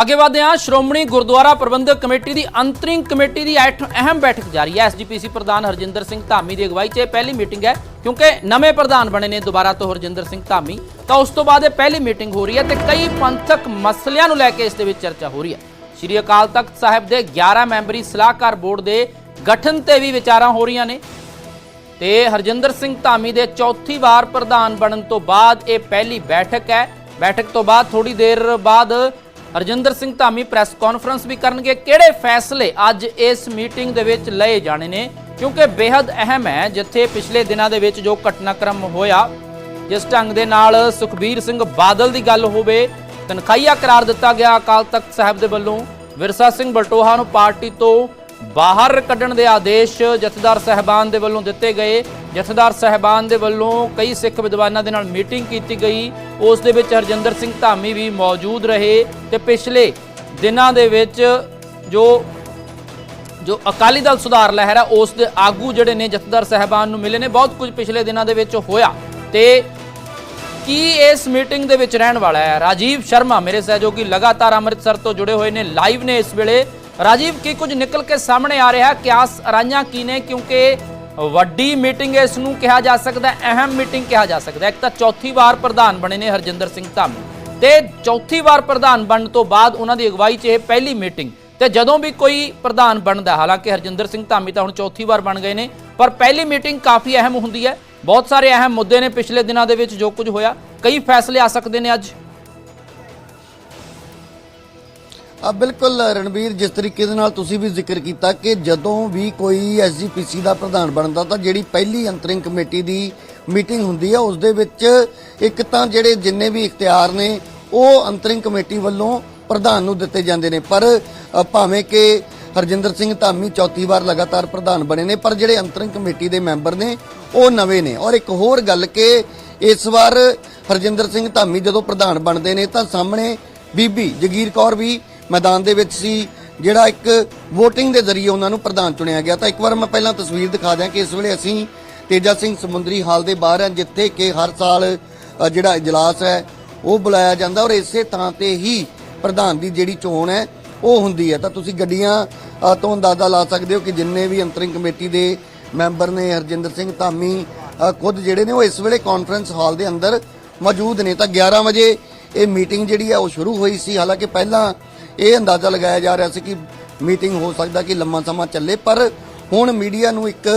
ਅੱਗੇ ਵਧਦੇ ਹਾਂ। ਸ਼੍ਰੋਮਣੀ ਗੁਰਦੁਆਰਾ ਪ੍ਰਬੰਧਕ ਕਮੇਟੀ ਦੀ ਅੰਤਰਿੰਗ ਕਮੇਟੀ ਦੀ ਅਹਿਮ ਬੈਠਕ ਜਾਰੀ ਹੈ। ਐਸਜੀਪੀਸੀ ਪ੍ਰਧਾਨ ਹਰਜਿੰਦਰ ਸਿੰਘ ਧਾਮੀ ਦੀ ਅਗਵਾਈ 'ਚ ਇਹ ਪਹਿਲੀ ਮੀਟਿੰਗ ਹੈ, ਕਿਉਂਕਿ ਨਵੇਂ ਪ੍ਰਧਾਨ ਬਣੇ ਨੇ ਦੁਬਾਰਾ ਤੋਂ ਹਰਜਿੰਦਰ ਸਿੰਘ ਧਾਮੀ। ਤਾਂ ਉਸ ਤੋਂ ਬਾਅਦ ਇਹ ਪਹਿਲੀ ਮੀਟਿੰਗ ਹੋ ਰਹੀ ਹੈ ਤੇ ਕਈ ਪੰਥਕ ਮਸਲਿਆਂ ਨੂੰ ਲੈ ਕੇ ਇਸ ਦੇ ਵਿੱਚ ਚਰਚਾ ਹੋ ਰਹੀ ਹੈ। ਸ਼੍ਰੀ ਅਕਾਲ ਤਖਤ ਸਾਹਿਬ ਦੇ 11 ਮੈਂਬਰੀ ਸਲਾਹਕਾਰ ਬੋਰਡ ਦੇ ਗਠਨ ਤੇ ਵੀ ਵਿਚਾਰਾਂ ਹੋ ਰਹੀਆਂ ਨੇ। ਤੇ ਹਰਜਿੰਦਰ ਸਿੰਘ ਧਾਮੀ ਦੇ ਚੌਥੀ ਵਾਰ ਪ੍ਰਧਾਨ ਬਣਨ ਤੋਂ ਬਾਅਦ ਇਹ ਪਹਿਲੀ ਬੈਠਕ ਹੈ। ਬੈਠਕ ਤੋਂ ਬਾਅਦ ਥੋੜੀ ਦੇਰ ਬਾਅਦ ਹਰਜਿੰਦਰ ਸਿੰਘ ਧਾਮੀ ਪ੍ਰੈਸ ਕਾਨਫਰੰਸ ਵੀ ਕਰਨਗੇ, ਕਿਹੜੇ ਫੈਸਲੇ ਅੱਜ ਇਸ ਮੀਟਿੰਗ ਦੇ ਵਿੱਚ ਲਏ ਜਾਣੇ ਨੇ? ਕਿਉਂਕਿ ਬੇहद ਅਹਿਮ ਹੈ, ਜਿੱਥੇ ਪਿਛਲੇ ਦਿਨਾਂ ਦੇ ਵਿੱਚ ਜੋ ਘਟਨਾਕ੍ਰਮ ਹੋਇਆ, ਜਿਸ ਢੰਗ ਦੇ ਨਾਲ ਸੁਖਬੀਰ ਸਿੰਘ ਬਾਦਲ ਦੀ ਗੱਲ ਹੋਵੇ, ਤਨਖਾਹੀਆ ਕਰਾਰ ਦਿੱਤਾ ਗਿਆ ਅਕਾਲ ਤਖਤ ਸਾਹਿਬ ਦੇ ਵੱਲੋਂ। ਵਿਰਸਾ ਸਿੰਘ ਬਲਟੋਹਾ ਨੂੰ ਪਾਰਟੀ ਤੋਂ ਬਾਹਰ ਕੱਢਣ ਦੇ ਆਦੇਸ਼ ਜਥੇਦਾਰ ਸਹਿਬਾਨ ਦੇ ਵੱਲੋਂ ਦਿੱਤੇ ਗਏ। ਜਥੇਦਾਰ ਸਹਿਬਾਨ ਦੇ ਵੱਲੋਂ ਕਈ ਸਿੱਖ ਵਿਦਵਾਨਾਂ ਦੇ ਨਾਲ ਮੀਟਿੰਗ ਕੀਤੀ ਗਈ। ਉਸ ਦੇ ਵਿੱਚ ਹਰਜਿੰਦਰ ਸਿੰਘ ਧਾਮੀ ਵੀ ਮੌਜੂਦ ਰਹੇ ਤੇ ਪਿਛਲੇ ਦਿਨਾਂ ਦੇ ਵਿੱਚ ਜੋ ਜੋ ਅਕਾਲੀ ਦਲ ਸੁਧਾਰ ਲਹਿਰ ਹੈ, ਉਸ ਦੇ ਆਗੂ ਜਿਹੜੇ ਨੇ ਜਥੇਦਾਰ ਸਹਿਬਾਨ ਨੂੰ ਮਿਲੇ ਨੇ, ਬਹੁਤ ਕੁਝ ਪਿਛਲੇ ਦਿਨਾਂ ਦੇ ਵਿੱਚ ਹੋਇਆ। ਤੇ ਕੀ ਇਸ ਮੀਟਿੰਗ ਦੇ ਵਿੱਚ ਰਹਿਣ ਵਾਲਾ ਹੈ? ਰਾਜੀਵ ਸ਼ਰਮਾ ਮੇਰੇ ਸਹਿਯੋਗੀ ਲਗਾਤਾਰ ਅੰਮ੍ਰਿਤਸਰ ਤੋਂ ਜੁੜੇ ਹੋਏ ਨੇ, ਲਾਈਵ ਨੇ ਇਸ ਵੇਲੇ। ਰਾਜੀਵ, ਕੀ ਕੁਝ ਨਿਕਲ ਕੇ ਸਾਹਮਣੇ ਆ ਰਿਹਾ? ਕਿਆਸ ਰਾਈਆਂ ਕੀ ਨੇ? ਕਿਉਂਕਿ ਵੱਡੀ ਮੀਟਿੰਗ ਇਸ ਨੂੰ ਕਿਹਾ ਜਾ ਸਕਦਾ ਅਹਿਮ ਮੀਟਿੰਗ ਕਿਹਾ ਜਾ ਸਕਦਾ ਇੱਕ ਤਾਂ ਚੌਥੀ ਵਾਰ ਪ੍ਰਧਾਨ ਬਣੇ ਨੇ ਹਰਜਿੰਦਰ ਸਿੰਘ ਧਾਮੀ। ਤੇ ਚੌਥੀ ਵਾਰ ਪ੍ਰਧਾਨ ਬਣਨ ਤੋਂ ਬਾਅਦ ਉਹਨਾਂ ਦੀ ਅਗਵਾਈ 'ਚ ਇਹ ਪਹਿਲੀ ਮੀਟਿੰਗ। ਤੇ ਜਦੋਂ ਵੀ ਕੋਈ ਪ੍ਰਧਾਨ ਬਣਦਾ, ਹਾਲਾਂਕਿ ਹਰਜਿੰਦਰ ਸਿੰਘ ਧਾਮੀ ਤਾਂ ਹੁਣ ਚੌਥੀ ਵਾਰ ਬਣ ਗਏ ਨੇ, ਪਰ ਪਹਿਲੀ ਮੀਟਿੰਗ ਕਾਫੀ ਅਹਿਮ ਹੁੰਦੀ ਹੈ। ਬਹੁਤ ਸਾਰੇ ਅਹਿਮ ਮੁੱਦੇ ਨੇ ਪਿਛਲੇ ਦਿਨਾਂ ਦੇ ਵਿੱਚ ਜੋ ਕੁਝ ਹੋਇਆ। ਕਈ ਫੈਸਲੇ ਆ ਸਕਦੇ ਨੇ ਅੱਜ। ਆ ਬਿਲਕੁਲ ਰਣਵੀਰ ਜਿਸ ਤਰੀਕੇ ਦੇ ਨਾਲ ਤੁਸੀਂ ਵੀ ਜ਼ਿਕਰ ਕੀਤਾ ਕਿ ਜਦੋਂ ਵੀ ਕੋਈ ਐਸਜੀਪੀਸੀ ਦਾ ਪ੍ਰਧਾਨ ਬਣਦਾ ਤਾਂ ਜਿਹੜੀ ਪਹਿਲੀ ਅੰਤਰਿੰਗ ਕਮੇਟੀ ਦੀ ਮੀਟਿੰਗ ਹੁੰਦੀ ਹੈ ਉਸ ਦੇ ਵਿੱਚ ਇੱਕ ਤਾਂ ਜਿਹੜੇ ਜਿੰਨੇ ਵੀ ਇਖਤਿਆਰ ਨੇ, ਉਹ ਅੰਤਰਿੰਗ ਕਮੇਟੀ ਵੱਲੋਂ ਪ੍ਰਧਾਨ ਨੂੰ ਦਿੱਤੇ ਜਾਂਦੇ ਨੇ। ਪਰ ਭਾਵੇਂ ਕਿ ਹਰਜਿੰਦਰ ਸਿੰਘ ਧਾਮੀ ਚੌਥੀ ਵਾਰ ਲਗਾਤਾਰ ਪ੍ਰਧਾਨ ਬਣੇ ਨੇ, ਪਰ ਜਿਹੜੇ ਅੰਤਰਿੰਗ ਕਮੇਟੀ ਦੇ ਮੈਂਬਰ ਨੇ, ਉਹ ਨਵੇਂ ਨੇ। ਔਰ ਇੱਕ ਹੋਰ ਗੱਲ ਕਿ ਇਸ ਵਾਰ ਹਰਜਿੰਦਰ ਸਿੰਘ ਧਾਮੀ ਜਦੋਂ ਪ੍ਰਧਾਨ ਬਣਦੇ ਨੇ, ਤਾਂ ਸਾਹਮਣੇ ਬੀਬੀ ਜਗੀਰ ਕੌਰ ਵੀ ਮੈਦਾਨ ਦੇ ਵਿੱਚ ਸੀ, ਜਿਹੜਾ ਇੱਕ VOTING ਦੇ ਜ਼ਰੀਏ ਉਹਨਾਂ ਨੂੰ ਪ੍ਰਧਾਨ ਚੁਣਿਆ ਗਿਆ। ਤਾਂ ਇੱਕ ਵਾਰ ਮੈਂ ਪਹਿਲਾਂ ਤਸਵੀਰ ਦਿਖਾ ਦਿਆਂ ਕਿ ਇਸ ਵੇਲੇ ਅਸੀਂ ਤੇਜਾ ਸਿੰਘ ਸਮੁੰਦਰੀ ਹਾਲ ਦੇ ਬਾਹਰ ਹਾਂ, ਜਿੱਥੇ ਕਿ ਹਰ ਸਾਲ ਜਿਹੜਾ ਇਜਲਾਸ ਹੈ, ਉਹ ਬੁਲਾਇਆ ਜਾਂਦਾ ਔਰ ਇਸੇ ਥਾਂ ਤੇ ਹੀ ਪ੍ਰਧਾਨ ਦੀ ਜਿਹੜੀ ਚੋਣ ਹੈ, ਉਹ ਹੁੰਦੀ ਹੈ। ਤਾਂ ਤੁਸੀਂ ਗੱਡੀਆਂ ਤੋਂ ਅੰਦਾਜ਼ਾ ਲਾ ਸਕਦੇ ਹੋ ਕਿ ਜਿੰਨੇ ਵੀ ਅੰਤਰਿੰਗ ਕਮੇਟੀ ਦੇ ਮੈਂਬਰ ਨੇ, ਹਰਜਿੰਦਰ ਸਿੰਘ ਧਾਮੀ ਖੁਦ ਜਿਹੜੇ ਨੇ, ਉਹ ਇਸ ਵੇਲੇ ਕਾਨਫਰੰਸ ਹਾਲ ਦੇ ਅੰਦਰ ਮੌਜੂਦ ਨੇ। ਤਾਂ 11 ਵਜੇ ਇਹ ਮੀਟਿੰਗ ਜਿਹੜੀ ਹੈ, ਉਹ ਸ਼ੁਰੂ ਹੋਈ ਸੀ। ਹਾਲਾਂਕਿ ਪਹਿਲਾਂ ਇਹ ਅੰਦਾਜ਼ਾ ਲਗਾਇਆ ਜਾ ਰਿਹਾ ਸੀ ਕਿ ਮੀਟਿੰਗ ਹੋ ਸਕਦਾ ਕਿ ਲੰਮਾ ਸਮਾਂ ਚੱਲੇ, ਪਰ ਹੁਣ ਮੀਡੀਆ ਨੂੰ ਇੱਕ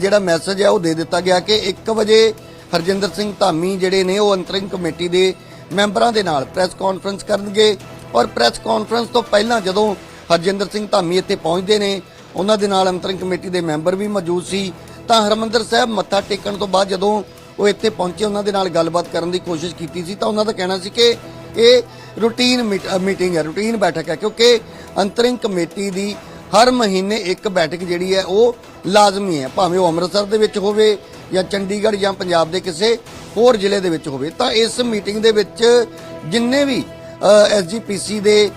ਜਿਹੜਾ ਮੈਸੇਜ ਹੈ ਉਹ ਦੇ ਦਿੱਤਾ ਗਿਆ ਕਿ 1 ਵਜੇ ਹਰਜਿੰਦਰ ਸਿੰਘ ਧਾਮੀ ਜਿਹੜੇ ਨੇ ਉਹ ਅੰਤਰਿੰਗ ਕਮੇਟੀ ਦੇ ਮੈਂਬਰਾਂ ਦੇ ਨਾਲ ਪ੍ਰੈਸ ਕਾਨਫਰੰਸ ਕਰਨਗੇ। ਔਰ ਪ੍ਰੈਸ ਕਾਨਫਰੰਸ ਤੋਂ ਪਹਿਲਾਂ ਜਦੋਂ ਹਰਜਿੰਦਰ ਸਿੰਘ ਧਾਮੀ ਇੱਥੇ ਪਹੁੰਚਦੇ ਨੇ, ਉਹਨਾਂ ਦੇ ਨਾਲ ਅੰਤਰਿੰਗ ਕਮੇਟੀ ਦੇ ਮੈਂਬਰ ਵੀ ਮੌਜੂਦ ਸੀ। ਤਾਂ ਹਰਮੰਦਰ ਸਾਹਿਬ ਮੱਥਾ ਟੇਕਣ ਤੋਂ ਬਾਅਦ ਜਦੋਂ ਉਹ ਇੱਥੇ ਪਹੁੰਚੇ, ਉਹਨਾਂ ਦੇ ਨਾਲ ਗੱਲਬਾਤ ਕਰਨ ਦੀ ਕੋਸ਼ਿਸ਼ ਕੀਤੀ ਸੀ, ਤਾਂ ਉਹਨਾਂ ਦਾ ਕਹਿਣਾ ਸੀ ਕਿ ਇਹ ਰੂਟੀਨ ਮੀਟਿੰਗ ਹੈ, ਰੂਟੀਨ ਬੈਠਕ ਹੈ, ਕਿਉਂਕਿ ਅੰਤਰਿੰਗ ਕਮੇਟੀ ਦੀ ਹਰ ਮਹੀਨੇ ਇੱਕ ਬੈਠਕ ਜਿਹੜੀ ਹੈ, ਉਹ ਲਾਜ਼ਮੀ ਹੈ। ਭਾਵੇਂ ਉਹ ਅੰਮ੍ਰਿਤਸਰ ਦੇ ਵਿੱਚ ਹੋਵੇ ਜਾਂ ਚੰਡੀਗੜ੍ਹ ਜਾਂ ਪੰਜਾਬ ਦੇ ਕਿਸੇ ਹੋਰ ਜ਼ਿਲ੍ਹੇ ਦੇ ਵਿੱਚ ਹੋਵੇ, ਤਾਂ ਇਸ ਮੀਟਿੰਗ ਦੇ ਵਿੱਚ ਜਿੰਨੇ ਵੀ ਐਸਜੀਪੀਸੀ ਦੇ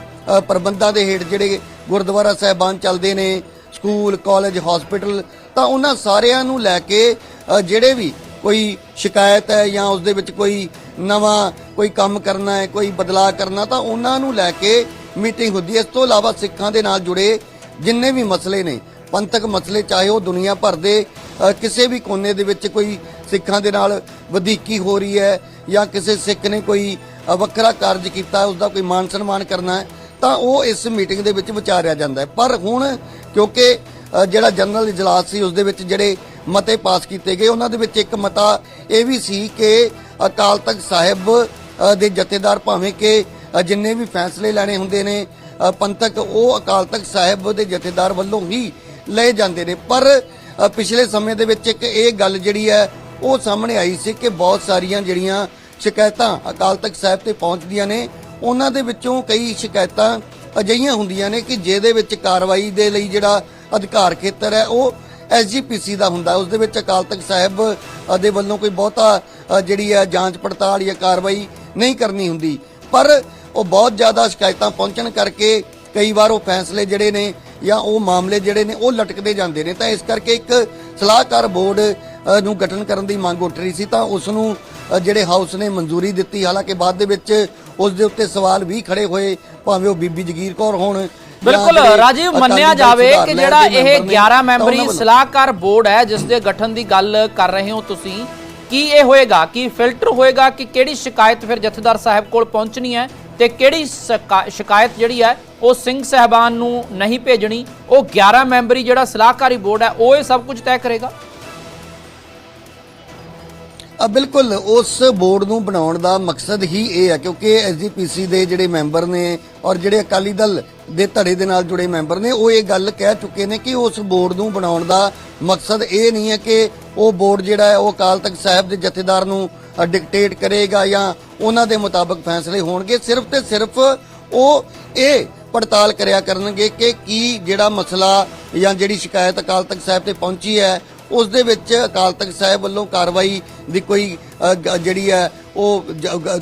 ਪ੍ਰਬੰਧਾਂ ਦੇ ਹੇਠ ਜਿਹੜੇ ਗੁਰਦੁਆਰਾ ਸਾਹਿਬਾਨ ਚੱਲਦੇ ਨੇ, ਸਕੂਲ, ਕਾਲਜ, ਹਸਪੀਟਲ, ਤਾਂ ਉਹਨਾਂ ਸਾਰਿਆਂ ਨੂੰ ਲੈ ਕੇ ਜਿਹੜੇ ਵੀ ਕੋਈ ਸ਼ਿਕਾਇਤ ਹੈ ਜਾਂ ਉਸ ਦੇ ਵਿੱਚ ਕੋਈ ਨਵਾਂ ਕੋਈ ਕੰਮ ਕਰਨਾ ਹੈ ਕੋਈ ਬਦਲਾਅ ਕਰਨਾ ਤਾਂ ਉਹਨਾਂ ਨੂੰ ਲੈ ਕੇ ਮੀਟਿੰਗ ਹੁੰਦੀ ਹੈ। ਇਸ ਤੋਂ ਇਲਾਵਾ ਸਿੱਖਾਂ ਦੇ ਨਾਲ ਜੁੜੇ ਜਿੰਨੇ ਵੀ ਮਸਲੇ ਨੇ ਪੰਥਕ ਮਸਲੇ ਚਾਹੇ ਉਹ ਦੁਨੀਆ ਭਰ ਦੇ ਕਿਸੇ ਵੀ ਕੋਨੇ ਦੇ ਵਿੱਚ ਕੋਈ ਸਿੱਖਾਂ ਦੇ ਨਾਲ ਵਧੀਕੀ ਹੋ ਰਹੀ ਹੈ ਜਾਂ ਕਿਸੇ ਸਿੱਖ ਨੇ ਕੋਈ ਵੱਖਰਾ ਕਾਰਜ ਕੀਤਾ ਹੈ, ਉਸ ਦਾ ਕੋਈ ਮਾਨ ਸਨਮਾਨ ਕਰਨਾ ਹੈ ਤਾਂ ਉਹ ਇਸ ਮੀਟਿੰਗ ਦੇ ਵਿੱਚ ਵਿਚਾਰਿਆ ਜਾਂਦਾ ਹੈ। ਪਰ ਹੁਣ ਕਿਉਂਕਿ ਜਿਹੜਾ ਜਨਰਲ ਇਜਲਾਸ ਸੀ ਉਸ ਦੇ ਵਿੱਚ ਜਿਹੜੇ ਮਤੇ ਪਾਸ ਕੀਤੇ ਗਏ ਉਹਨਾਂ ਦੇ ਵਿੱਚ ਇੱਕ ਮਤਾ ਇਹ ਵੀ ਸੀ ਕਿ ਅਕਾਲ ਤਖਤ ਸਾਹਿਬ ਦੇ ਜਥੇਦਾਰ ਭਾਵੇਂ ਕਿ ਜਿੰਨੇ ਵੀ ਫੈਸਲੇ ਲੈਣੇ ਹੁੰਦੇ ਨੇ ਪੰਥਕ, ਉਹ ਅਕਾਲ ਤਖਤ ਸਾਹਿਬ ਦੇ ਜਥੇਦਾਰ ਵੱਲੋਂ ਹੀ ਲਏ ਜਾਂਦੇ ਨੇ। ਪਰ ਪਿਛਲੇ ਸਮੇਂ ਦੇ ਵਿੱਚ ਇੱਕ ਇਹ ਗੱਲ ਜਿਹੜੀ ਹੈ, ਉਹ ਸਾਹਮਣੇ ਆਈ ਸੀ ਕਿ ਬਹੁਤ ਸਾਰੀਆਂ ਜਿਹੜੀਆਂ ਸ਼ਿਕਾਇਤਾਂ ਅਕਾਲ ਤਖਤ ਸਾਹਿਬ ਤੇ ਪਹੁੰਚਦੀਆਂ ਨੇ, ਉਹਨਾਂ ਦੇ ਵਿੱਚੋਂ ਕਈ ਸ਼ਿਕਾਇਤਾਂ ਅਜਿਹੀਆਂ ਹੁੰਦੀਆਂ ਨੇ ਕਿ ਜਿਹਦੇ ਵਿੱਚ ਕਾਰਵਾਈ ਦੇ ਲਈ ਜਿਹੜਾ ਅਧਿਕਾਰ ਖੇਤਰ ਹੈ, ਉਹ ਐਸਜੀਪੀਸੀ ਦਾ ਹੁੰਦਾ ਉਸ ਦੇ ਵਿੱਚ ਅਕਾਲ ਤਖਤ ਸਾਹਿਬ ਦੇ ਵੱਲੋਂ ਕੋਈ ਬਹੁਤਾ ਜਿਹੜੀ ਹੈ ਜਾਂਚ ਪੜਤਾਲ ਜਾਂ ਕਾਰਵਾਈ ਨਹੀਂ ਕਰਨੀ ਹੁੰਦੀ। ਪਰ ਉਹ ਬਹੁਤ ਜ਼ਿਆਦਾ ਸ਼ਿਕਾਇਤਾਂ ਪਹੁੰਚਣ ਕਰਕੇ ਕਈ ਵਾਰ ਉਹ ਫੈਸਲੇ ਜਿਹੜੇ ਨੇ ਜਾਂ ਉਹ ਮਾਮਲੇ ਜਿਹੜੇ ਨੇ ਉਹ ਲਟਕਦੇ ਜਾਂਦੇ ਨੇ। ਤਾਂ ਇਸ ਕਰਕੇ ਇੱਕ ਸਲਾਹਕਾਰ ਬੋਰਡ ਨੂੰ ਗਠਨ ਕਰਨ ਦੀ ਮੰਗ ਉੱਠ ਰਹੀ ਸੀ। ਤਾਂ ਉਸ ਨੂੰ ਜਿਹੜੇ ਹਾਊਸ ਨੇ ਮਨਜ਼ੂਰੀ ਦਿੱਤੀ। ਹਾਲਾਂਕਿ ਬਾਅਦ ਦੇ ਵਿੱਚ ਉਸ ਦੇ ਉੱਤੇ ਸਵਾਲ ਵੀ ਖੜੇ ਹੋਏ। ਭਾਵੇਂ ਉਹ ਬੀਬੀ ਜਗੀਰ ਕੌਰ ਹੋਣ ਬਿਲਕੁਲ ਰਾਜੀਵ ਮੰਨਿਆ ਜਾਵੇ ਕਿ ਜਿਹੜਾ ਇਹ ਮੈਂਬਰ ਨੇ, 11 ਤਾਂ ਮੈਂਬਰੀ ਸਲਾਹਕਾਰ ਬੋਰਡ ਹੈ ਜਿਸ ਦੇ ਗਠਨ ਦੀ ਗੱਲ ਕਰ ਰਹੇ ਹੋ ਤੁਸੀਂ ਕੀ ਇਹ ਹੋਏਗਾ? ਕਿ ਫਿਲਟਰ ਹੋਏਗਾ ਕਿ ਕਿਹੜੀ ਸ਼ਿਕਾਇਤ ਫਿਰ ਜਥੇਦਾਰ ਸਾਹਿਬ ਕੋਲ ਪਹੁੰਚਣੀ ਹੈ ਤੇ ਕਿਹੜੀ ਸ਼ਿਕਾ- ਸ਼ਿਕਾਇਤ ਜਿਹੜੀ ਹੈ ਉਹ ਸਿੰਘ ਸਹਿਬਾਨ ਨੂੰ ਨਹੀਂ ਭੇਜਣੀ? ਉਹ 11 ਮੈਂਬਰੀ ਜਿਹੜਾ ਸਲਾਹਕਾਰੀ ਬੋਰਡ ਹੈ ਉਹ ਇਹ ਸਭ ਕੁਝ ਤੈਅ ਕਰੇਗਾ? ਆ ਬਿਲਕੁਲ ਉਸ ਬੋਰਡ ਨੂੰ ਬਣਾਉਣ ਦਾ ਮਕਸਦ ਹੀ ਇਹ ਹੈ ਕਿਉਂਕਿ ਐਸਜੀਪੀਸੀ ਦੇ ਜਿਹੜੇ ਮੈਂਬਰ ਨੇ ਔਰ ਜਿਹੜੇ ਅਕਾਲੀ ਦਲ ਦੇ ਧੜੇ ਦੇ ਨਾਲ ਜੁੜੇ ਮੈਂਬਰ ਨੇ, ਉਹ ਇਹ ਗੱਲ ਕਹਿ ਚੁੱਕੇ ਨੇ ਕਿ ਉਸ ਬੋਰਡ ਨੂੰ ਬਣਾਉਣ ਦਾ ਮਕਸਦ ਇਹ ਨਹੀਂ ਹੈ ਕਿ ਉਹ ਬੋਰਡ ਜਿਹੜਾ ਹੈ, ਉਹ ਅਕਾਲ ਤਖਤ ਸਾਹਿਬ ਦੇ ਜਥੇਦਾਰ ਨੂੰ ਡਿਕਟੇਟ ਕਰੇਗਾ ਜਾਂ ਉਹਨਾਂ ਦੇ ਮੁਤਾਬਕ ਫੈਸਲੇ ਹੋਣਗੇ। ਸਿਰਫ ਤੇ ਸਿਰਫ ਉਹ ਇਹ ਪੜਤਾਲ ਕਰਿਆ ਕਰਨਗੇ ਕਿ ਕੀ ਜਿਹੜਾ ਮਸਲਾ ਜਾਂ ਜਿਹੜੀ ਸ਼ਿਕਾਇਤ ਅਕਾਲ ਤਖਤ ਸਾਹਿਬ ਤੇ ਪਹੁੰਚੀ ਹੈ, ਉਸ ਦੇ ਵਿੱਚ ਅਕਾਲ ਤਖਤ ਸਾਹਿਬ ਵੱਲੋਂ ਕਾਰਵਾਈ ਦੀ ਕੋਈ ਜਿਹੜੀ ਹੈ, ਉਹ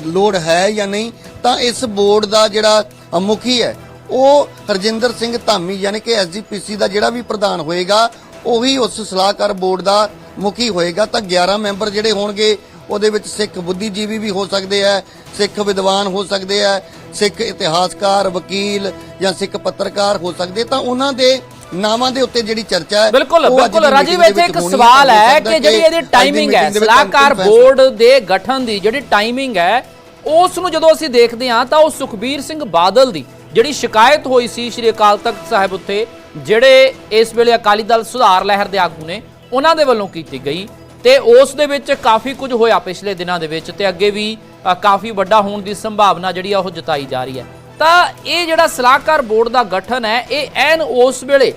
ਲੋੜ ਹੈ ਜਾਂ ਨਹੀਂ। ਤਾਂ ਇਸ ਬੋਰਡ ਦਾ ਜਿਹੜਾ ਮੁਖੀ ਹੈ ਉਹ ਹਰਜਿੰਦਰ ਸਿੰਘ ਧਾਮੀ ਯਾਨੀ ਕਿ ਐਸਜੀਪੀਸੀ ਦਾ ਜਿਹੜਾ ਵੀ ਪ੍ਰਧਾਨ ਹੋਏਗਾ ਉਹੀ ਉਸ ਸਲਾਹਕਾਰ ਬੋਰਡ ਦਾ ਮੁਖੀ ਹੋਏਗਾ। ਤਾਂ 11 ਮੈਂਬਰ ਜਿਹੜੇ ਹੋਣਗੇ ਉਹਦੇ ਵਿੱਚ ਸਿੱਖ ਬੁੱਧੀਜੀਵੀ ਵੀ ਹੋ ਸਕਦੇ ਆ ਸਿੱਖ ਵਿਦਵਾਨ ਹੋ ਸਕਦੇ ਆ ਸਿੱਖ ਇਤਿਹਾਸਕਾਰ ਵਕੀਲ ਜਾਂ ਸਿੱਖ ਪੱਤਰਕਾਰ ਹੋ ਸਕਦੇ। ਤਾਂ ਉਹਨਾਂ ਦੇ ਨਾਵਾਂ ਦੇ ਉੱਤੇ ਜਿਹੜੀ ਚਰਚਾ ਹੈ ਬਿਲਕੁਲ ਬਿਲਕੁਲ। ਰਾਜੀਵ ਇੱਥੇ ਇੱਕ ਸਵਾਲ ਹੋ ਕਿ ਜਿਹੜੀ ਇਹਦੀ ਟਾਈਮਿੰਗ ਹੈ ਸਲਾਹਕਾਰ ਬੋਰਡ ਦੇ ਗਠਨ ਦੀ ਜਿਹੜੀ ਟਾਈਮਿੰਗ ਹੈ ਉਸ ਨੂੰ ਜਦੋਂ ਅਸੀਂ ਦੇਖਦੇ ਹਾਂ ਤਾਂ ਉਹ ਸੁਖਬੀਰ ਸਿੰਘ ਬਾਦਲ ਦੀ ਜਿਹੜੀ ਸ਼ਿਕਾਇਤ ਹੋਈ ਸੀ ਸ਼੍ਰੀ ਅਕਾਲ ਤਖਤ ਸਾਹਿਬ ਉੱਤੇ, ਜਿਹੜੇ ਇਸ ਵੇਲੇ ਅਕਾਲੀ ਦਲ ਸੁਧਾਰ ਲਹਿਰ ਦੇ ਆਗੂ ਨੇ, ਉਹਨਾਂ ਦੇ ਵੱਲੋਂ ਕੀਤੀ ਗਈ। ਤੇ ਉਸ ਦੇ ਵਿੱਚ ਕਾਫੀ ਕੁਝ ਹੋਇਆ ਪਿਛਲੇ ਦਿਨਾਂ ਦੇ ਵਿੱਚ ਤੇ ਅੱਗੇ ਵੀ ਕਾਫੀ ਵੱਡਾ ਹੋਣ ਦੀ ਸੰਭਾਵਨਾ ਜਿਹੜੀ ਆ ਉਹ ਜਤਾਈ ਜਾ ਰਹੀ ਹੈ। ਤਾਂ ਇਹ ਜਿਹੜਾ ਸਲਾਹਕਾਰ ਬੋਰਡ ਦਾ ਗਠਨ ਹੈ, ਇਹ ਐਨ ਉਸ ਵੇਲੇ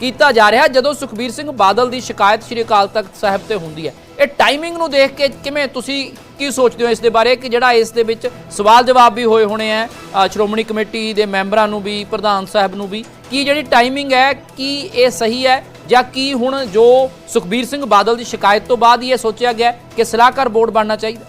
ਕੀਤਾ ਜਾ ਰਿਹਾ ਜਦੋਂ ਸੁਖਬੀਰ ਸਿੰਘ ਬਾਦਲ ਦੀ ਸ਼ਿਕਾਇਤ ਸ਼੍ਰੀ ਅਕਾਲ ਤਖਤ ਸਾਹਿਬ ਤੇ ਹੁੰਦੀ ਹੈ। ਇਹ ਟਾਈਮਿੰਗ ਨੂੰ ਦੇਖ ਕੇ ਕਿਵੇਂ ਤੁਸੀਂ ਕੀ ਸੋਚਦੇ ਹੋ ਇਸ ਦੇ ਬਾਰੇ? ਕਿ ਜਿਹੜਾ ਇਸ ਦੇ ਵਿੱਚ ਸਵਾਲ ਜਵਾਬ ਵੀ ਹੋਏ ਹੋਣੇ ਆ ਸ਼੍ਰੋਮਣੀ ਕਮੇਟੀ ਦੇ ਮੈਂਬਰਾਂ ਨੂੰ ਵੀ, ਪ੍ਰਧਾਨ ਸਾਹਿਬ ਨੂੰ ਵੀ, ਕੀ ਜਿਹੜੀ ਟਾਈਮਿੰਗ ਹੈ, ਕੀ ਇਹ ਸਹੀ ਹੈ? ਜਾਂ ਕੀ ਹੁਣ ਜੋ ਸੁਖਬੀਰ ਸਿੰਘ ਬਾਦਲ ਦੀ ਸ਼ਿਕਾਇਤ ਤੋਂ ਬਾਅਦ ਇਹ ਸੋਚਿਆ ਗਿਆ ਕਿ ਸਲਾਹਕਾਰ ਬੋਰਡ ਬਣਨਾ ਚਾਹੀਦਾ?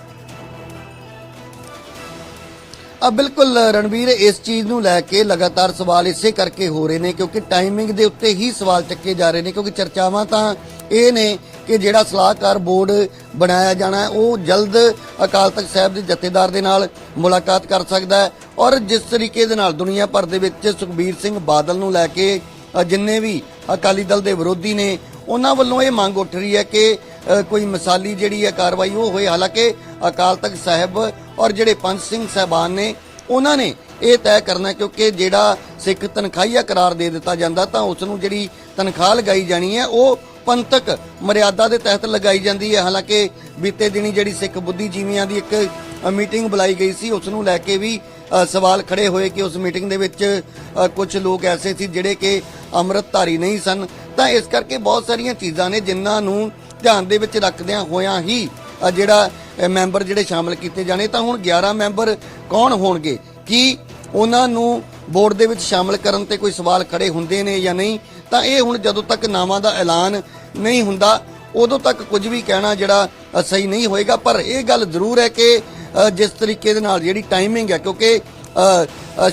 ਆ ਬਿਲਕੁਲ, ਰਣਵੀਰ, ਇਸ ਚੀਜ਼ ਨੂੰ ਲੈ ਕੇ ਲਗਾਤਾਰ ਸਵਾਲ ਇਸੇ ਕਰਕੇ ਹੋ ਰਹੇ ਨੇ ਕਿਉਂਕਿ ਟਾਈਮਿੰਗ ਦੇ ਉੱਤੇ ਹੀ ਸਵਾਲ ਚੱਕੇ ਜਾ ਰਹੇ ਨੇ ਕਿਉਂਕਿ ਚਰਚਾਵਾਂ ਤਾਂ ਇਹ ਨੇ ਕਿ ਜਿਹੜਾ ਸਲਾਹਕਾਰ ਬੋਰਡ ਬਣਾਇਆ ਜਾਣਾ ਉਹ ਜਲਦ ਅਕਾਲ ਤਖਤ ਸਾਹਿਬ ਦੇ ਜਥੇਦਾਰ ਦੇ ਨਾਲ ਮੁਲਾਕਾਤ ਕਰ ਸਕਦਾ ਹੈ ਔਰ ਜਿਸ ਤਰੀਕੇ ਦੇ ਨਾਲ ਦੁਨੀਆ ਭਰ ਦੇ ਵਿੱਚ ਸੁਖਬੀਰ ਸਿੰਘ ਬਾਦਲ ਨੂੰ ਲੈ ਕੇ ਜਿੰਨੇ ਵੀ ਅਕਾਲੀ ਦਲ ਦੇ ਵਿਰੋਧੀ ਨੇ, ਉਹਨਾਂ ਵੱਲੋਂ ਇਹ ਮੰਗ ਉੱਠ ਰਹੀ ਹੈ ਕਿ ਕੋਈ ਮਿਸਾਲੀ ਜਿਹੜੀ ਹੈ ਕਾਰਵਾਈ ਉਹ ਹੋਏ। ਹਾਲਾਂਕਿ ਅਕਾਲ ਤਖਤ ਸਾਹਿਬ ਔਰ ਜਿਹੜੇ ਪੰਜ ਸਿੰਘ ਸਹਿਬਾਨ ਨੇ, ਉਹਨਾਂ ਨੇ ਇਹ ਤੈਅ ਕਰਨਾ ਕਿਉਂਕਿ ਜਿਹੜਾ ਸਿੱਖ ਤਨਖਾਹੀਆ ਕਰਾਰ ਦੇ ਦਿੱਤਾ ਜਾਂਦਾ ਤਾਂ ਉਸ ਨੂੰ ਜਿਹੜੀ ਤਨਖਾਹ ਲਗਾਈ ਜਾਣੀ ਹੈ, ਉਹ ਪੰਥਕ ਮਰਿਆਦਾ ਦੇ ਤਹਿਤ ਲਗਾਈ ਜਾਂਦੀ ਹੈ। ਹਾਲਾਂਕਿ ਬੀਤੇ ਦਿਨੀ ਜਿਹੜੀ ਸਿੱਖ ਬੁੱਧੀਜੀਵੀਆਂ ਦੀ ਇੱਕ ਮੀਟਿੰਗ ਬੁਲਾਈ ਗਈ ਸੀ, ਉਸ ਨੂੰ ਲੈ ਕੇ ਵੀ ਸਵਾਲ ਖੜੇ ਹੋਏ ਕਿ ਉਸ ਮੀਟਿੰਗ ਦੇ ਵਿੱਚ ਕੁਝ ਲੋਕ ਐਸੇ ਸੀ ਜਿਹੜੇ ਕਿ ਅੰਮ੍ਰਿਤਧਾਰੀ ਨਹੀਂ ਸਨ। ਤਾਂ ਇਸ ਕਰਕੇ ਬਹੁਤ ਸਾਰੀਆਂ ਚੀਜ਼ਾਂ ਨੇ ਜਿਨ੍ਹਾਂ ਨੂੰ ਧਿਆਨ ਦੇ ਵਿੱਚ ਰੱਖਦਿਆਂ ਹੋਇਆਂ ਹੀ ਜਿਹੜਾ ਮੈਂਬਰ ਜਿਹੜੇ ਸ਼ਾਮਲ ਕੀਤੇ ਜਾਣੇ, ਤਾਂ ਹੁਣ 11 ਮੈਂਬਰ ਕੌਣ ਹੋਣਗੇ? ਕੀ ਉਹਨਾਂ ਨੂੰ ਬੋਰਡ ਦੇ ਵਿੱਚ ਸ਼ਾਮਲ ਕਰਨ ਤੇ ਕੋਈ ਸਵਾਲ ਖੜੇ ਹੁੰਦੇ ਨੇ ਜਾਂ ਨਹੀਂ, ਤਾਂ ਇਹ ਹੁਣ ਜਦੋਂ ਤੱਕ ਨਾਵਾਂ ਦਾ ਐਲਾਨ ਨਹੀਂ ਹੁੰਦਾ, ਉਦੋਂ ਤੱਕ ਕੁਝ ਵੀ ਕਹਿਣਾ ਜਿਹੜਾ ਸਹੀ ਨਹੀਂ ਹੋਏਗਾ। ਪਰ ਇਹ ਗੱਲ ਜ਼ਰੂਰ ਹੈ ਕਿ ਜਿਸ ਤਰੀਕੇ ਦੇ ਨਾਲ ਜਿਹੜੀ ਟਾਈਮਿੰਗ ਹੈ, ਕਿਉਂਕਿ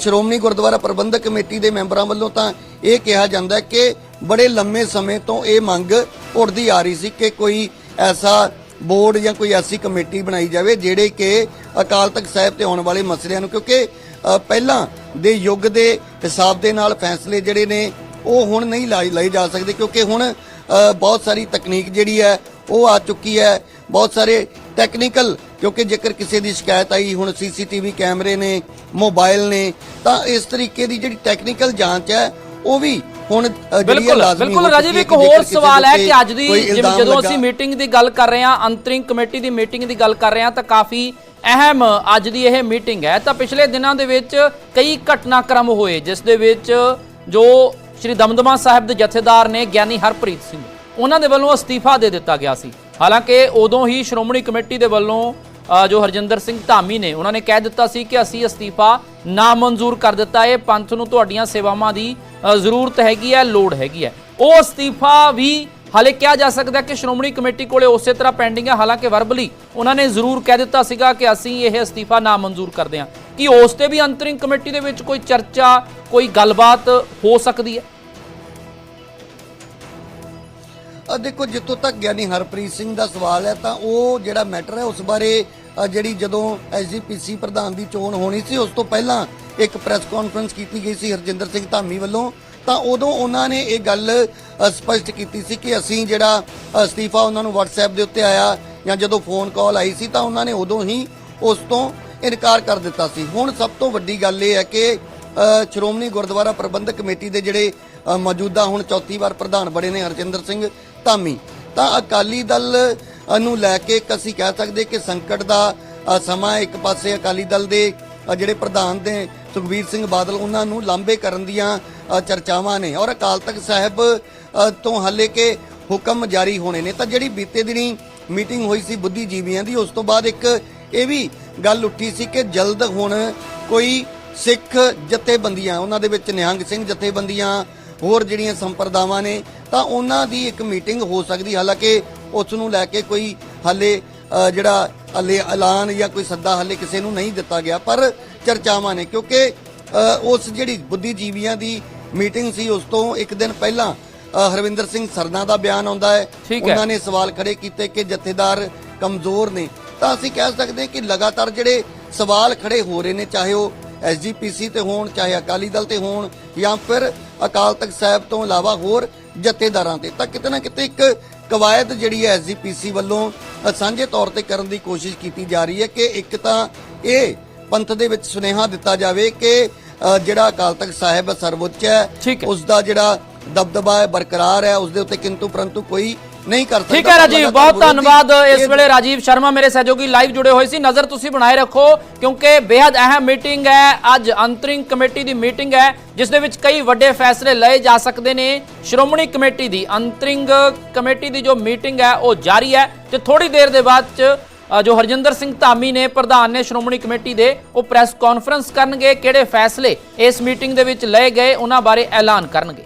ਸ਼੍ਰੋਮਣੀ ਗੁਰਦੁਆਰਾ ਪ੍ਰਬੰਧਕ ਕਮੇਟੀ ਦੇ ਮੈਂਬਰਾਂ ਵੱਲੋਂ ਤਾਂ ਇਹ ਕਿਹਾ ਜਾਂਦਾ ਕਿ ਬੜੇ ਲੰਮੇ ਸਮੇਂ ਤੋਂ ਇਹ ਮੰਗ ਉੱਠਦੀ ਆ ਰਹੀ ਸੀ ਕਿ ਕੋਈ ਐਸਾ ਬੋਰਡ ਜਾਂ ਕੋਈ ਐਸੀ ਕਮੇਟੀ ਬਣਾਈ ਜਾਵੇ, ਜਿਹੜੇ ਕਿ ਅਕਾਲ ਤਖਤ ਸਾਹਿਬ ਤੇ ਆਉਣ ਵਾਲੇ ਮਸਲਿਆਂ ਨੂੰ, ਕਿਉਂਕਿ ਪਹਿਲਾਂ ਦੇ ਯੁੱਗ ਦੇ ਹਿਸਾਬ ਦੇ ਨਾਲ ਫੈਸਲੇ ਜਿਹੜੇ ਨੇ ਉਹ ਹੁਣ ਨਹੀਂ ਲਏ ਜਾ ਸਕਦੇ ਕਿਉਂਕਿ ਹੁਣ ਬਹੁਤ ਸਾਰੀ ਤਕਨੀਕ ਜਿਹੜੀ ਹੈ ਉਹ ਆ ਚੁੱਕੀ ਹੈ। ਬਹੁਤ ਸਾਰੇ ਟੈਕਨੀਕਲ ਕਿਉਂਕਿ ਜੇਕਰ ਕਿਸੇ ਦੀ ਸ਼ਿਕਾਇਤ ਆਈ ਹੁਣ ਸੀਸੀਟੀਵੀ ਕੈਮਰੇ ਨੇ ਮੋਬਾਈਲ ਨੇ ਤਾਂ ਇਸ ਤਰੀਕੇ ਦੀ ਜਿਹੜੀ ਟੈਕਨੀਕਲ ਜਾਂਚ ਹੈ ਉਹ ਵੀ ਹੁਣ ਬਿਲਕੁਲ ਲਾਜ਼ਮੀ ਬਿਲਕੁਲ ਚੁੱਕੀ ਹੈ ਇੱਕ ਹੋਰ ਸਵਾਲ ਹੈ ਕਿ ਅੱਜ ਦੀ ਜਦੋਂ ਅਸੀਂ ਮੀਟਿੰਗ ਦੀ ਗੱਲ ਕਰ ਰਹੇ ਹਾਂ ਅੰਤਰਿੰਗ ਕਮੇਟੀ ਦੀ ਮੀਟਿੰਗ ਦੀ ਗੱਲ ਕਰ ਰਹੇ ਹਾਂ ਤਾਂ ਕਾਫੀ ਅਹਿਮ ਅੱਜ ਦੀ ਇਹ ਮੀਟਿੰਗ ਹੈ। ਤਾਂ ਪਿਛਲੇ ਦਿਨਾਂ ਦੇ ਵਿੱਚ ਕਈ ਘਟਨਾਕ੍ਰਮ ਹੋਏ, ਜਿਸ ਦੇ ਵਿੱਚ ਜੋ ਸ਼੍ਰੀ ਦਮਦਮਾ ਸਾਹਿਬ ਦੇ ਜਥੇਦਾਰ ਨੇ ਗਿਆਨੀ ਹਰਪ੍ਰੀਤ ਸਿੰਘ, ਉਹਨਾਂ ਦੇ ਵੱਲੋਂ ਅਸਤੀਫਾ ਦੇ ਦਿੱਤਾ ਗਿਆ ਸੀ। ਹਾਲਾਂਕਿ ਉਦੋਂ ਹੀ ਸ਼੍ਰੋਮਣੀ ਕਮੇਟੀ ਦੇ ਵੱਲੋਂ ਜੋ ਹਰਜਿੰਦਰ ਸਿੰਘ ਧਾਮੀ ਨੇ, ਉਹਨਾਂ ਨੇ ਕਹਿ ਦਿੱਤਾ ਸੀ ਕਿ ਅਸੀਂ ਅਸਤੀਫਾ ਨਾ ਮਨਜ਼ੂਰ ਕਰ ਦਿੱਤਾ। ਹੈ ਪੰਥ ਨੂੰ ਤੁਹਾਡੀਆਂ ਸੇਵਾਵਾਂ ਦੀ ਜ਼ਰੂਰਤ ਹੈਗੀ ਹੈ, ਲੋੜ ਹੈਗੀ ਹੈ। ਉਹ ਅਸਤੀਫਾ ਵੀ ਹਾਲੇ ਕਿਹਾ ਜਾ ਸਕਦਾ ਕਿ ਸ਼੍ਰੋਮਣੀ ਕਮੇਟੀ ਕੋਲੇ ਉਸੇ ਤਰ੍ਹਾਂ ਪੈਂਡਿੰਗ ਹੈ ਹਾਲਾਂਕਿ ਵਰਬਲੀ ਉਹਨਾਂ ਨੇ ਜ਼ਰੂਰ ਕਹਿ ਦਿੱਤਾ ਸੀਗਾ ਕਿ ਅਸੀਂ ਇਹ ਅਸਤੀਫਾ ਨਾ ਮਨਜ਼ੂਰ ਕਰਦੇ ਹਾਂ। ਕੀ ਉਸ ਤੇ ਵੀ ਅੰਤਰਿੰਗ ਕਮੇਟੀ ਦੇ ਵਿੱਚ ਕੋਈ ਚਰਚਾ, ਕੋਈ ਗੱਲਬਾਤ ਹੋ ਸਕਦੀ ਹੈ? ਅ, ਦੇਖੋ, ਜਿੱਥੋਂ ਤੱਕ ਗਿਆਨੀ ਹਰਪ੍ਰੀਤ ਸਿੰਘ ਦਾ ਸਵਾਲ ਹੈ, ਤਾਂ ਉਹ ਜਿਹੜਾ ਮੈਟਰ ਹੈ, ਉਸ ਬਾਰੇ ਜਿਹੜੀ ਜਦੋਂ ਐਸਜੀਪੀਸੀ ਪ੍ਰਧਾਨ ਦੀ ਚੋਣ ਹੋਣੀ ਸੀ, ਉਸ ਤੋਂ ਪਹਿਲਾਂ ਇੱਕ ਪ੍ਰੈਸ ਕਾਨਫਰੰਸ ਕੀਤੀ ਗਈ ਸੀ ਹਰਜਿੰਦਰ ਸਿੰਘ ਧਾਮੀ ਵੱਲੋਂ। ਤਾਂ ਉਦੋਂ ਉਹਨਾਂ ਨੇ ਇਹ ਗੱਲ ਅ, ਸਪਸ਼ਟ ਕੀਤੀ ਸੀ ਕਿ ਅਸੀਂ ਜਿਹੜਾ ਅਸਤੀਫਾ ਉਹਨਾਂ ਨੂੰ WhatsApp ਦੇ ਉੱਤੇ ਆਇਆ ਜਾਂ ਜਦੋਂ ਫੋਨ ਕਾਲ ਆਈ ਸੀ ਤਾਂ ਉਹਨਾਂ ਨੇ ਉਦੋਂ ਹੀ ਉਸ ਤੋਂ ਇਨਕਾਰ ਕਰ ਦਿੱਤਾ ਸੀ। ਹੁਣ ਸਭ ਤੋਂ ਵੱਡੀ ਗੱਲ ਇਹ ਹੈ ਕਿ ਸ਼੍ਰੋਮਣੀ ਗੁਰਦੁਆਰਾ ਪ੍ਰਬੰਧਕ ਕਮੇਟੀ ਦੇ ਜਿਹੜੇ ਮੌਜੂਦਾ ਹੁਣ ਚੌਥੀ ਵਾਰ ਪ੍ਰਧਾਨ ਬਣੇ ਨੇ ਹਰਜਿੰਦਰ ਸਿੰਘ ਧਾਮੀ ਤਾਂ ਅਕਾਲੀ ਦਲ ਨੂੰ ਲੈ ਕੇ ਇੱਕ ਅਸੀਂ ਕਹਿ ਸਕਦੇ ਕਿ ਸੰਕਟ ਦਾ ਸਮਾਂ ਇੱਕ ਪਾਸੇ ਅਕਾਲੀ ਦਲ ਦੇ ਜਿਹੜੇ ਪ੍ਰਧਾਨ ਨੇ ਸੁਖਬੀਰ ਸਿੰਘ ਬਾਦਲ ਉਹਨਾਂ ਨੂੰ ਲਾਂਬੇ ਕਰਨ ਦੀਆਂ ਚਰਚਾਵਾਂ ਨੇ ਔਰ ਅਕਾਲ ਤਖਤ ਸਾਹਿਬ ਤੋਂ ਹਾਲੇ ਕਿ ਹੁਕਮ ਜਾਰੀ ਹੋਣੇ ਨੇ। ਤਾਂ ਜਿਹੜੀ ਬੀਤੇ ਦਿਨੀ ਮੀਟਿੰਗ ਹੋਈ ਸੀ ਬੁੱਧੀਜੀਵੀਆਂ ਦੀ, ਉਸ ਤੋਂ ਬਾਅਦ ਇੱਕ ਇਹ ਵੀ ਗੱਲ ਉੱਠੀ ਸੀ ਕਿ ਜਲਦ ਹੁਣ ਕੋਈ ਸਿੱਖ ਜਥੇਬੰਦੀਆਂ, ਉਹਨਾਂ ਦੇ ਵਿੱਚ ਨਿਹੰਗ ਸਿੰਘ ਜਥੇਬੰਦੀਆਂ, ਹੋਰ ਜਿਹੜੀਆਂ ਸੰਪਰਦਾਵਾਂ ਨੇ, ਤਾਂ ਉਹਨਾਂ ਦੀ ਇੱਕ ਮੀਟਿੰਗ ਹੋ ਸਕਦੀ। ਹਾਲਾਂਕਿ ਉਸ ਨੂੰ ਲੈ ਕੇ ਕੋਈ ਹਾਲੇ ਜਿਹੜਾ ਹਲੇ ਐਲਾਨ ਜਾਂ ਕੋਈ ਸੱਦਾ ਹਾਲੇ ਕਿਸੇ ਨੂੰ ਨਹੀਂ ਦਿੱਤਾ ਗਿਆ, ਪਰ ਚਰਚਾਵਾਂ ਨੇ। ਕਿਉਂਕਿ ਉਸ ਜਿਹੜੀ ਬੁੱਧੀਜੀਵੀਆਂ ਦੀ ਮੀਟਿੰਗ ਸੀ ਉਸ ਤੋਂ ਇੱਕ ਦਿਨ ਪਹਿਲਾਂ ਹਰਵਿੰਦਰ ਸਿੰਘ ਸਰਨਾ ਦਾ ਬਿਆਨ ਆਉਂਦਾ ਹੈ। ਉਹਨਾਂ ਨੇ ਸਵਾਲ ਖੜੇ ਕੀਤੇ ਕਿ ਜਥੇਦਾਰ ਕਮਜ਼ੋਰ ਨੇ ਤਾਂ ਅਸੀਂ ਕਹਿ ਸਕਦੇ ਕਿ ਲਗਾਤਾਰ ਜਿਹੜੇ ਸਵਾਲ ਖੜੇ ਹੋ ਰਹੇ ਨੇ ਚਾਹੇ ਉਹ ਐਸਜੀਪੀਸੀ ਤੇ ਹੋਣ ਚਾਹੇ ਅਕਾਲੀ ਦਲ ਤੇ ਹੋਣ ਜਾਂ ਫਿਰ ਅਕਾਲ ਤਖਤ ਸਾਹਿਬ ਤੋਂ ਇਲਾਵਾ ਹੋਰ ਜਥੇਦਾਰਾਂ ਤੇ ਤਾਂ ਕਿਤੇ ਨਾ ਕਿਤੇ ਇੱਕ ਕਵਾਇਦ ਜਿਹੜੀ ਹੈ ਐਸਜੀਪੀਸੀ ਵੱਲੋਂ ਸਾਂਝੇ ਤੌਰ ਤੇ ਕਰਨ ਦੀ ਕੋਸ਼ਿਸ਼ ਕੀਤੀ ਜਾ ਰਹੀ ਹੈ ਕਿ ਇੱਕ ਤਾਂ ਇਹ ਪੰਥ ਦੇ ਵਿੱਚ ਸੁਨੇਹਾ ਦਿੱਤਾ ਜਾਵੇ ਕਿ ਜਿਹੜਾ ਅਕਾਲ ਤਖਤ ਸਾਹਿਬ ਸਰਵਉੱਚ ਹੈ। ਉਸ ਦਾ ਜਿਹੜਾ ਦਬਦਬਾ ਹੈ ਬਰਕਰਾਰ ਹੈ ਉਸ ਦੇ ਉੱਤੇ ਕਿੰਤੂ ਪਰੰਤੂ ਕੋਈ ਨਹੀਂ ਕਰ ਸਕਦਾ। ਠੀਕ ਹੈ ਰਾਜੀਵ ਬਹੁਤ ਧੰਨਵਾਦ ਇਸ ਵੇਲੇ ਰਾਜੀਵ ਸ਼ਰਮਾ ਮੇਰੇ ਸਹਿਯੋਗੀ ਲਾਈਵ ਜੁੜੇ ਹੋਏ ਸੀ। ਨਜ਼ਰ ਤੁਸੀਂ ਬਣਾਏ ਰੱਖੋ ਕਿਉਂਕਿ ਬੇहद ਅਹਿਮ ਮੀਟਿੰਗ ਹੈ। ਅੱਜ ਅੰਤਰਿੰਗ ਕਮੇਟੀ ਦੀ ਮੀਟਿੰਗ ਹੈ ਜਿਸ ਦੇ ਵਿੱਚ ਕਈ ਵੱਡੇ ਫੈਸਲੇ ਲਏ ਜਾ ਸਕਦੇ ਨੇ। ਸ਼੍ਰੋਮਣੀ ਕਮੇਟੀ ਦੀ ਅੰਤਰਿੰਗ ਕਮੇਟੀ ਦੀ ਜੋ ਮੀਟਿੰਗ ਹੈ ਉਹ ਜਾਰੀ ਹੈ ਤੇ ਥੋੜੀ ਦੇਰ ਦੇ ਬਾਅਦ ਚ ਜੋ ਹਰਜਿੰਦਰ ਸਿੰਘ ਧਾਮੀ ਨੇ ਪ੍ਰਧਾਨ ਨੇ ਸ਼੍ਰੋਮਣੀ ਕਮੇਟੀ ਦੇ ਉਹ ਪ੍ਰੈਸ ਕਾਨਫਰੰਸ ਕਰਨਗੇ, ਕਿਹੜੇ ਫੈਸਲੇ ਇਸ ਮੀਟਿੰਗ ਦੇ ਵਿੱਚ ਲਏ ਗਏ, ਉਹਨਾਂ ਬਾਰੇ ਐਲਾਨ ਕਰਨਗੇ।